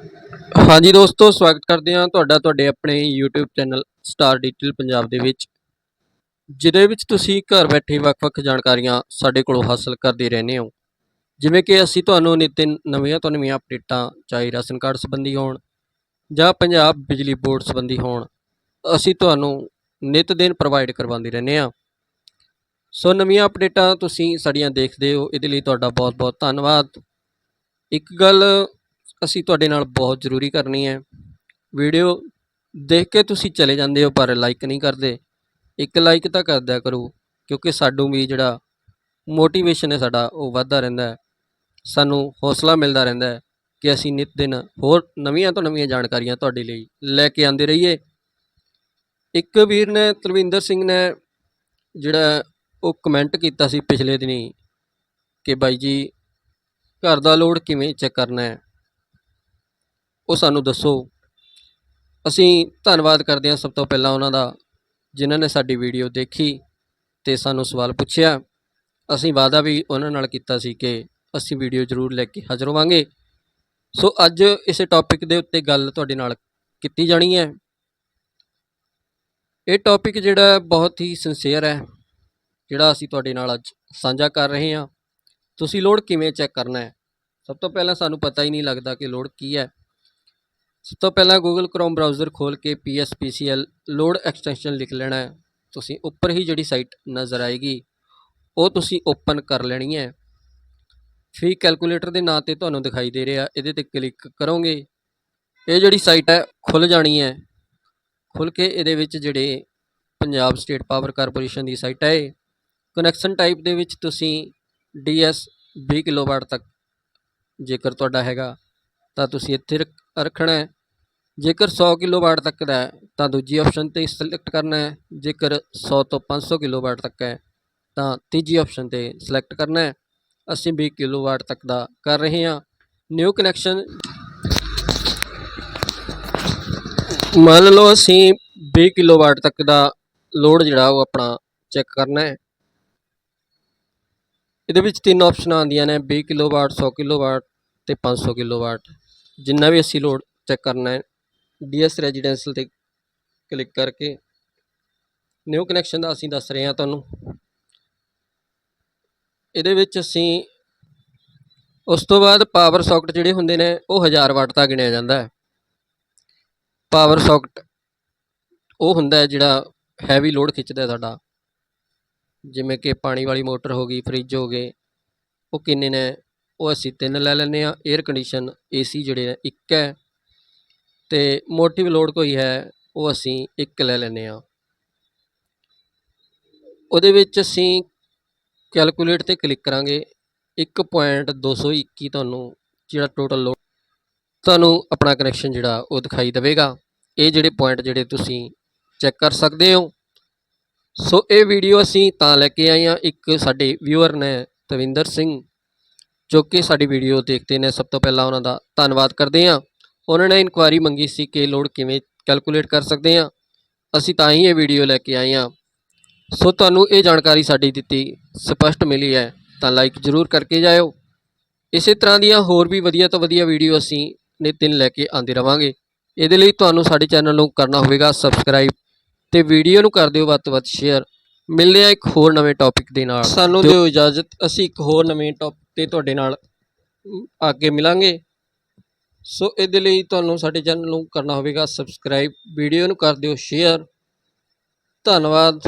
ਹਾਂਜੀ ਦੋਸਤੋ, ਸਵਾਗਤ ਕਰਦੇ ਹਾਂ ਤੁਹਾਡਾ, ਤੁਹਾਡੇ ਆਪਣੇ YouTube channel star digital Punjab ਦੇ ਵਿੱਚ, ਜਿਹਦੇ ਵਿੱਚ ਤੁਸੀਂ ਘਰ ਬੈਠੇ ਵੱਖ-ਵੱਖ ਜਾਣਕਾਰੀਆਂ ਸਾਡੇ ਕੋਲੋਂ ਹਾਸਲ ਕਰਦੇ ਰਹਿੰਦੇ ਹੋ। ਜਿਵੇਂ ਕਿ ਅਸੀਂ ਤੁਹਾਨੂੰ ਨਿਤ ਦਿਨ ਨਵੀਆਂ ਤੋਂ ਨਵੀਆਂ ਅਪਡੇਟਾਂ ਚਾਹੇ ਰਾਸ਼ਨ ਕਾਰਡ ਸੰਬੰਧੀ ਹੋਣ ਜਾਂ ਪੰਜਾਬ ਬਿਜਲੀ ਬੋਰਡ ਸੰਬੰਧੀ ਹੋਣ, ਅਸੀਂ ਤੁਹਾਨੂੰ ਨਿਤ ਦਿਨ ਪ੍ਰੋਵਾਈਡ ਕਰਵਾਉਂਦੇ ਰਹਿੰਦੇ ਹਾਂ। ਸੋ ਨਵੀਆਂ ਅਪਡੇਟਾਂ ਤੁਸੀਂ ਸਾਡੀਆਂ ਦੇਖਦੇ ਹੋ, ਇਹਦੇ ਲਈ ਤੁਹਾਡਾ ਬਹੁਤ-ਬਹੁਤ ਧੰਨਵਾਦ। ਇੱਕ ਗੱਲ ਅਸੀਂ ਤੁਹਾਡੇ ਨਾਲ ਬਹੁਤ ਜ਼ਰੂਰੀ ਕਰਨੀ ਹੈ। ਵੀਡੀਓ ਦੇਖ ਕੇ ਤੁਸੀਂ ਚਲੇ ਜਾਂਦੇ ਹੋ, ਪਰ ਲਾਈਕ ਨਹੀਂ ਕਰਦੇ। ਇੱਕ ਲਾਈਕ ਤਾਂ ਕਰ ਦਿਆ ਕਰੋ, ਕਿਉਂਕਿ ਸਾਨੂੰ ਵੀ ਜਿਹੜਾ ਮੋਟੀਵੇਸ਼ਨ ਹੈ ਸਾਡਾ, ਉਹ ਵੱਧਦਾ ਰਹਿੰਦਾ ਹੈ। ਸਾਨੂੰ ਹੌਸਲਾ ਮਿਲਦਾ ਰਹਿੰਦਾ ਹੈ ਕਿ ਅਸੀਂ ਨਿਤ ਦਿਨ ਹੋਰ ਨਵੀਆਂ ਤੋਂ ਨਵੀਆਂ ਜਾਣਕਾਰੀਆਂ ਤੁਹਾਡੇ ਲਈ ਲੈ ਕੇ ਆਉਂਦੇ ਰਹੀਏ। ਇੱਕ ਵੀਰ ਨੇ ਤਲਵਿੰਦਰ ਸਿੰਘ ਨੇ ਜਿਹੜਾ ਉਹ ਕਮੈਂਟ ਕੀਤਾ ਸੀ ਪਿਛਲੇ ਦਿਨੀ ਕਿ ਬਾਈ ਜੀ, ਘਰ ਦਾ ਲੋਡ ਕਿਵੇਂ ਚੈੱਕ ਕਰਨਾ ਹੈ? ਉਹ ਸਾਨੂੰ ਦੱਸੋ। ਅਸੀਂ ਧੰਨਵਾਦ ਕਰਦੇ ਹਾਂ ਸਭ ਤੋਂ ਪਹਿਲਾਂ ਉਹਨਾਂ ਦਾ, ਜਿਨ੍ਹਾਂ ਨੇ ਸਾਡੀ ਵੀਡੀਓ ਦੇਖੀ ਤੇ ਸਾਨੂੰ ਸਵਾਲ ਪੁੱਛਿਆ। ਅਸੀਂ ਵਾਅਦਾ ਵੀ ਉਹਨਾਂ ਨਾਲ ਕੀਤਾ ਸੀ ਕਿ ਅਸੀਂ ਵੀਡੀਓ ਜ਼ਰੂਰ ਲੈ ਕੇ ਹਾਜ਼ਰ ਹੋਵਾਂਗੇ। ਸੋ ਅੱਜ ਇਸ ਟੌਪਿਕ ਦੇ ਉੱਤੇ ਗੱਲ ਤੁਹਾਡੇ ਨਾਲ ਕੀਤੀ ਜਾਣੀ ਹੈ। ਇਹ ਟੌਪਿਕ ਜਿਹੜਾ ਬਹੁਤ ਹੀ ਸਿੰਸੀਅਰ ਹੈ, ਜਿਹੜਾ ਅਸੀਂ ਤੁਹਾਡੇ ਨਾਲ ਅੱਜ ਸਾਂਝਾ ਕਰ ਰਹੇ ਹਾਂ। ਤੁਸੀਂ ਲੋਡ ਕਿਵੇਂ ਚੈੱਕ ਕਰਨਾ ਹੈ? ਸਭ ਤੋਂ ਪਹਿਲਾਂ ਸਾਨੂੰ ਪਤਾ ਹੀ ਨਹੀਂ ਲੱਗਦਾ ਕਿ ਲੋਡ ਕੀ ਹੈ। ਸਭ ਤੋਂ ਪਹਿਲਾਂ ਗੂਗਲ Chrome ਬ੍ਰਾਊਜ਼ਰ ਖੋਲ ਕੇ PSPCL ਲੋਡ ਐਕਸਟੈਂਸ਼ਨ ਲਿਖ ਲੈਣਾ ਹੈ। ਤੁਸੀਂ ਉੱਪਰ ਹੀ ਜਿਹੜੀ ਸਾਈਟ ਨਜ਼ਰ ਆਏਗੀ, ਉਹ ਤੁਸੀਂ ਓਪਨ ਕਰ ਲੈਣੀ ਹੈ। ਫੀ ਕੈਲਕੂਲੇਟਰ ਦੇ ਨਾਂ ਤੇ ਤੁਹਾਨੂੰ ਦਿਖਾਈ ਦੇ ਰਿਹਾ, ਇਹਦੇ ਤੇ ਕਲਿੱਕ ਕਰੋਗੇ। ਇਹ ਜਿਹੜੀ ਸਾਈਟ ਹੈ ਖੁੱਲ ਜਾਣੀ ਹੈ। ਖੁੱਲ ਕੇ ਇਹਦੇ ਵਿੱਚ ਜਿਹੜੇ ਪੰਜਾਬ ਸਟੇਟ ਪਾਵਰ ਕਾਰਪੋਰੇਸ਼ਨ ਦੀ ਸਾਈਟ ਹੈ ਕਨੈਕਸ਼ਨ ਟਾਈਪ ਦੇ ਵਿੱਚ ਤੁਸੀਂ DS 20 ਕਿਲੋਵਾਟ ਤੱਕ ਜੇਕਰ ਤੁਹਾਡਾ ਹੈਗਾ ਤਾਂ ਤੁਸੀਂ ਇੱਥੇ ਰੱਖਣਾ ਹੈ। ਜੇਕਰ 100 ਕਿਲੋਵਾਟ ਤੱਕ ਦਾ ਹੈ, ਤਾਂ ਦੂਜੀ ਆਪਸ਼ਨ ਤੇ ਸਿਲੈਕਟ ਕਰਨਾ ਹੈ। ਜੇਕਰ 100 ਤੋਂ 500 ਕਿਲੋਵਾਟ ਤੱਕ ਹੈ, ਤਾਂ ਤੀਜੀ ਆਪਸ਼ਨ ਤੇ ਸਿਲੈਕਟ ਕਰਨਾ ਹੈ। ਅਸੀਂ 20 ਕਿਲੋਵਾਟ ਤੱਕ ਦਾ ਕਰ ਰਹੇ ਹਾਂ। ਨਿਊ ਕਨੈਕਸ਼ਨ ਮੰਨ ਲਓ ਅਸੀਂ 20 ਕਿਲੋਵਾਟ ਤੱਕ ਦਾ ਲੋਡ ਜਿਹੜਾ ਉਹ ਆਪਣਾ ਚੈੱਕ ਕਰਨਾ ਹੈ। ਇਹਦੇ ਵਿੱਚ ਤਿੰਨ ਆਪਸ਼ਨਾਂ ਆਉਂਦੀਆਂ ਨੇ 20 ਕਿਲੋਵਾਟ 100 ਕਿਲੋਵਾਟ ਤੇ 500 ਕਿਲੋਵਾਟ। ਜਿੰਨਾ ਵੀ ਅਸੀਂ ਲੋਡ ਚੈੱਕ ਕਰਨਾ ਹੈ ਡੀਐਸ ਰੈਜ਼ੀਡੈਂਸ਼ੀਅਲ ਤੇ ਕਲਿੱਕ ਕਰਕੇ ਨਿਊ ਕਨੈਕਸ਼ਨ ਦਾ ਅਸੀਂ ਦੱਸ ਰਹੇ ਹਾਂ ਤੁਹਾਨੂੰ। ਇਹਦੇ ਵਿੱਚ ਅਸੀਂ ਉਸ ਤੋਂ ਬਾਅਦ ਪਾਵਰ ਸਾਕਟ ਜਿਹੜੇ ਹੁੰਦੇ ਨੇ, ਉਹ 1000 ਵਾਟ ਦਾ ਗਿਣਿਆ ਜਾਂਦਾ ਹੈ। ਪਾਵਰ ਸਾਕਟ ਉਹ ਹੁੰਦਾ ਹੈ ਜਿਹੜਾ ਹੈਵੀ ਲੋਡ ਖਿੱਚਦਾ ਸਾਡਾ। ਜਿਵੇਂ ਕਿ ਪਾਣੀ ਵਾਲੀ ਮੋਟਰ ਹੋ ਗਈ ਫ੍ਰਿਜ ਹੋ ਗਏ, ਉਹ ਕਿੰਨੇ ਨੇ? ਉਹ ਅਸੀਂ ਤਿੰਨ ਲੈ ਲੈਂਦੇ ਆ 에ਅਰ ਕੰਡੀਸ਼ਨ ਏਸੀ ਜਿਹੜੇ ਨੇ ਇੱਕ ਹੈ ਤੇ ਮੋਟਿਵ ਲੋਡ ਕੋਈ ਹੈ, ਉਹ ਅਸੀਂ ਇੱਕ ਲੈ ਲੈਂਦੇ ਆ ਉਹਦੇ ਵਿੱਚ ਅਸੀਂ ਕੈਲਕੂਲੇਟ ਤੇ ਕਲਿੱਕ ਕਰਾਂਗੇ 1.221 ਤੁਹਾਨੂੰ ਜਿਹੜਾ ਟੋਟਲ ਲੋਡ ਤੁਹਾਨੂੰ ਆਪਣਾ ਕਨੈਕਸ਼ਨ ਜਿਹੜਾ ਉਹ ਦਿਖਾਈ ਦੇਵੇਗਾ। ਇਹ ਜਿਹੜੇ ਪੁਆਇੰਟ ਜਿਹੜੇ ਤੁਸੀਂ ਚੈੱਕ ਕਰ ਸਕਦੇ ਹੋ। ਸੋ ਇਹ ਵੀਡੀਓ ਅਸੀਂ ਤਾਂ ਲੈ ਕੇ ਆਏ ਹਾਂ, ਇੱਕ ਸਾਡੇ ਵਿਊਅਰ ਨੇ ਤਵਿੰਦਰ ਸਿੰਘ। ਜੋ ਕਿ ਸਾਡੀ ਵੀਡੀਓ ਦੇਖਦੇ ਨੇ ਸਭ ਤੋਂ ਪਹਿਲਾਂ ਉਹਨਾਂ ਦਾ ਧੰਨਵਾਦ ਕਰਦੇ ਹਾਂ। ਉਹਨਾਂ ਨੇ ਇਨਕੁਆਇਰੀ ਮੰਗੀ ਸੀ ਕਿ ਲੋਡ ਕਿਵੇਂ ਕੈਲਕੂਲੇਟ ਕਰ ਸਕਦੇ ਹਾਂ। ਅਸੀਂ ਤਾਂ ਹੀ ਇਹ ਵੀਡੀਓ ਲੈ ਕੇ ਆਏ ਹਾਂ। ਸੋ ਤੁਹਾਨੂੰ ਇਹ ਜਾਣਕਾਰੀ ਸਾਡੀ ਦਿੱਤੀ ਸਪਸ਼ਟ ਮਿਲੀ ਹੈ, ਤਾਂ ਲਾਈਕ ਜ਼ਰੂਰ ਕਰਕੇ ਜਾਇਓ। ਇਸੇ ਤਰ੍ਹਾਂ ਦੀਆਂ ਹੋਰ ਵੀ ਵਧੀਆ ਤੋਂ ਵਧੀਆ ਵੀਡੀਓ ਅਸੀਂ ਨਿਤ ਦਿਨ ਲੈ ਕੇ ਆਉਂਦੇ ਰਵਾਂਗੇ। ਇਹਦੇ ਲਈ ਤੁਹਾਨੂੰ ਸਾਡੇ ਚੈਨਲ ਨੂੰ ਕਰਨਾ ਹੋਵੇਗਾ ਸਬਸਕ੍ਰਾਈਬ ਤੇ ਵੀਡੀਓ ਨੂੰ ਕਰ ਦਿਓ ਵੱਧ ਤੋਂ ਵੱਧ ਸ਼ੇਅਰ ਮਿਲਦੇ ਆ ਇੱਕ ਹੋਰ ਨਵੇਂ ਟੌਪਿਕ ਦੇ ਨਾਲ। ਸਾਨੂੰ ਦਿਓ ਇਜਾਜ਼ਤ ਅਸੀਂ ਇੱਕ ਹੋਰ ਨਵੇਂ ਟੌਪਿਕ ਤੇ ਤੁਹਾਡੇ ਨਾਲ ਅੱਗੇ ਮਿਲਾਂਗੇ। ਸੋ ਇਹਦੇ ਲਈ ਤੁਹਾਨੂੰ ਸਾਡੇ ਚੈਨਲ ਨੂੰ ਕਰਨਾ ਹੋਵੇਗਾ ਸਬਸਕ੍ਰਾਈਬ ਵੀਡੀਓ ਨੂੰ ਕਰ ਦਿਓ ਸ਼ੇਅਰ ਧੰਨਵਾਦ।